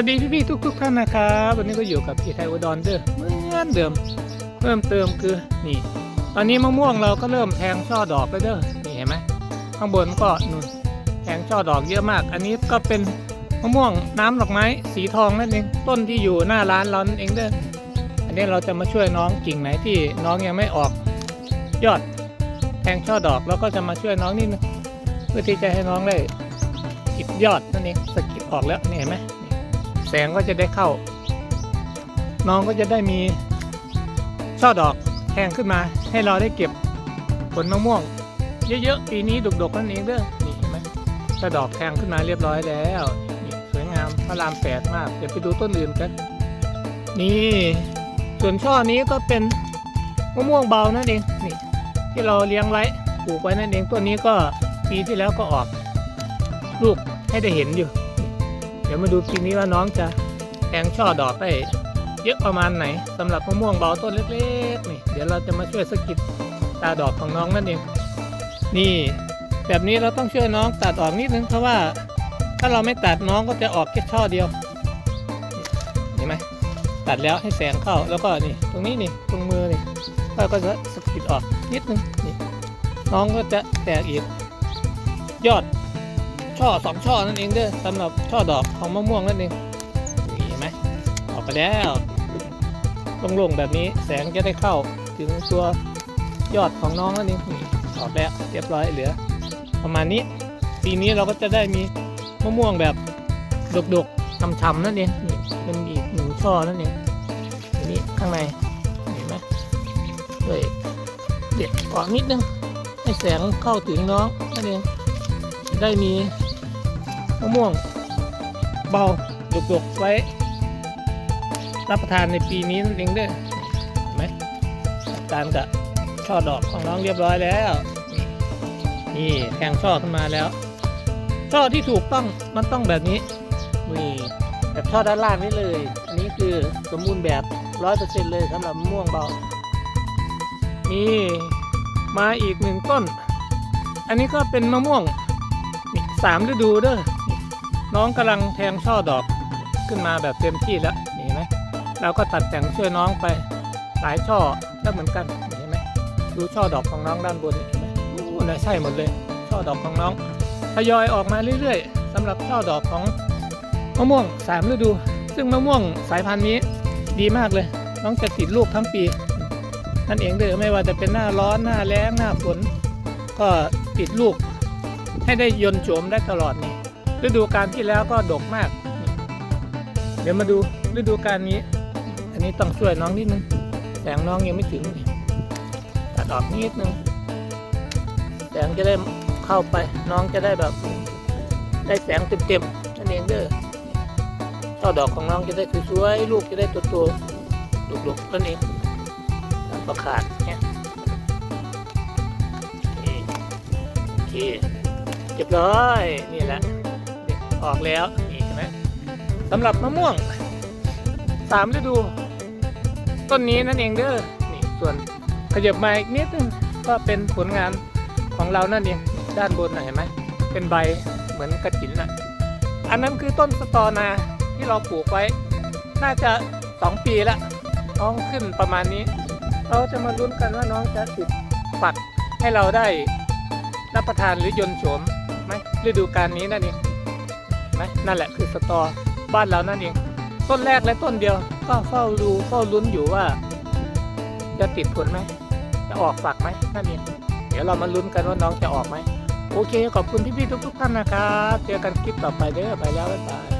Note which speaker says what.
Speaker 1: วัสดีพี่ๆทุก ๆ ท่านนะครับวันนี้ก็อยู่กับพี่ไทยอุดรเด้อเหมือนเดิมเพิ่มเติมคือนี่ตอนนี้มะม่วงเราก็เริ่มแทงช่อดอกแล้วเด้อนี่เห็นไหมข้างบนก็นุ่นแทงช่อดอกเยอะมาก อันนี้ก็เป็นมะม่วงน้ำดอกไม้สีทองนั่นเองต้นที่อยู่หน้าร้านเรานั่นเองเด้ออันนี้เราจะมาช่วยน้องกิ่งไหนที่น้องยังไม่ออกยอดแทงช่อดอกแล้วก็จะมาช่วยน้องนิดนึงเพื่อที่จะให้น้องได้กิบยอดนั่นเองสกิดออกแล้วนี่เห็นไหม แสงก็จะได้เข้า น้องก็จะได้มีช่อดอกแทงขึ้นมาให้เราได้เก็บผลมะม่วง เยอะๆปีนี้ดกๆนั่นเองเด้อนี่เห็นไหมช่อดอกแทงขึ้นมาเรียบร้อยแล้วนี่สวยงามพระรามแปดมากเดี๋ยวไปดูต้นอื่นกันนี่ส่วนช่อนี้ก็เป็นมะม่วงเบานั่นเองนี่ที่เราเลี้ยงไว้ปลูกไว้นั่นเองต้นนี้ก็ปีที่แล้วก็ออก ลูกให้ได้เห็นอยู่ เดี๋ยวมาดูปีนี้ว่าน้องจะแทงช่อดอกได้เยอะประมาณไหนสำหรับมะม่วงเบาต้นเล็กๆนี่เดี๋ยวเราจะมาช่วยสะกิดตาดอกของน้องนั่นเองนี่แบบนี้เราต้องช่วยน้องตัดออกนิดนึงเพราะว่า ถ้าเราไม่ตัดน้องก็จะออกแค่ช่อเดียวเห็นไหมตัดแล้วให้แสงเข้าแล้วก็นี่ตรงนี้นี่ตรงมือนี่เราก็จะสกิดออกนิดนึงนี่น้องก็จะแตกอีกยอด ช่อสองช่อนั่นเองเด้อสำหรับช่อดอกของมะม่วงนั่นเองนี่เห็นไหมออกไปแล้วโล่งๆแบบนี้แสงจะได้เข้าถึงตัวยอดของน้องนั่นเองออกแล้วเรียบร้อยเหลือ ประมาณนี้ปีนี้เราก็จะได้มีมะม่วงแบบดกๆช่ำๆนั่นเองนี่เป็นอีกหนึ่งช่อนั่นเองอันนี้ข้างในเห็นไหมด้วยเด็ดออกนิดนึงให้แสงเข้าถึงน้องนั่นเองได้มี มะม่วง เบาดกๆไว้ รับประทานในปีนี้นั่นเองเด้วยเห็นไหมจัดการกับช่อดอกของน้องเรียบร้อยแล้ว นี่แทงช่อขึ้นมาแล้วช่อที่ถูกต้องมันต้องแบบนี้นี่แบบช่อด้านล่างนี่เลย อันนี้คือสมบูรณ์แบบร้อยเปอร์เซ็นต์เลยสำหรับมะม่วงเบานี่มาอีกหนึ่งต้น อันนี้ก็เป็นมะม่วงสามฤดูเด้อ น้องกำลังแทงช่อดอกขึ้นมาแบบเต็มที่แล้วเห็นไหมเราก็ตัดแต่งช่วยน้องไปหลายช่อแล้วเหมือนกันเห็นไหมดูช่อดอกของน้องด้านบนเห็นไหมโอ้น่าใช่หมดเลยช่อดอกของน้องทยอยออกมาเรื่อยๆสำหรับช่อดอกของมะม่วงสามฤดู ซึ่งมะม่วงสายพันธุ์นี้ดีมากเลย น้องจะติดลูกทั้งปีนั่นเองเด้อไม่ว่าจะเป็นหน้าร้อนหน้าแล้งหน้าฝนก็ติดลูกให้ได้ยนโฉมได้ตลอดนี่ ฤดูกาลที่แล้วก็ดกมาก เดี๋ยวมาดูฤดูกาลนี้ อันนี้ต้องช่วยน้องนิดนึงแสงน้องยังไม่ถึงตัดออกนิดนึงแสงจะได้เข้าไปน้องจะได้แบบ ได้แสงเต็มๆนั่นเองเด้อช่อดอกของน้องจะได้สวยๆลูกจะได้โตๆดกๆนั่นเองประขาดเนี่ยโอเคเรียบร้อยนี่แหละ ออกแล้วนี่เห็นไหมสำหรับมะม่วงสามฤดู ต้นนี้นั่นเองเด้อนี่ส่วนขยับมาอีกนิดนึงก็เป็นผลงานของเรานั่นเองด้านบนน่ะเห็นไหมเป็นใบเหมือนกระถินน่ะอันนั้นคือต้นสตอนาที่เราปลูกไว้ น่าจะสองปีละน้องขึ้นประมาณนี้ เราจะมาลุ้นกันว่าน้องจะติดฝักให้เราได้รับประทานหรือยนต์โฉมไหมฤดูกาลนี้นั่นเอง ไหมนั่นแหละคือสตอบ้านเรานั่นเอง ต้นแรกและต้นเดียว ก็เฝ้าดูเฝ้าลุ้นอยู่ว่า จะติดผลไหมจะออกฝักไหมนั่นเองเดี๋ยวเรามาลุ้นกันว่าน้องจะออกไหมโอเค ขอบคุณพี่ๆทุกๆท่านนะครับเจอกันคลิปต่อไปเด้อไปแล้วบ๊ายบาย